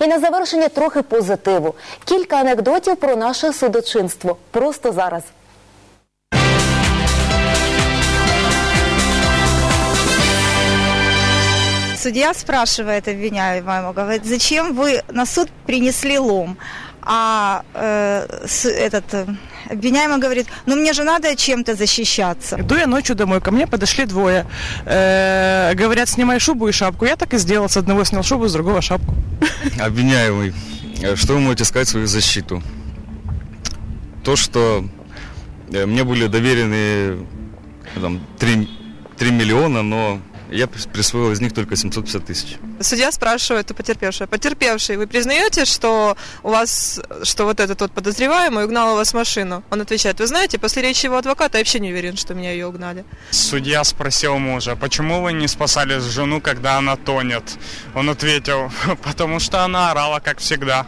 І на завершення трохи позитиву. Кілька анекдотів про наше судочинство. Просто зараз. Судья спрашивает обвиняемого, говорит, зачем вы на суд принесли лом? А э, с- этот э, обвиняемый говорит, ну мне же надо чем-то защищаться. Иду я ночью домой, ко мне подошли двое. Э, говорят, снимай шубу и шапку. Я так и сделал. С одного снял шубу, с другого шапку. Обвиняемый, э, что вы можете сказать в свою защиту? То, что э, мне были доверены там, 3, 3 миллиона, но я прис- присвоил из них только 750 тысяч. Судья спрашивает у потерпевшего. Потерпевший, вы признаете, что у вас, что вот этот вот подозреваемый угнал у вас машину? Он отвечает, вы знаете, после речи его адвоката я вообще не уверен, что меня ее угнали. Судья спросил мужа, почему вы не спасали жену, когда она тонет? Он ответил, потому что она орала, как всегда.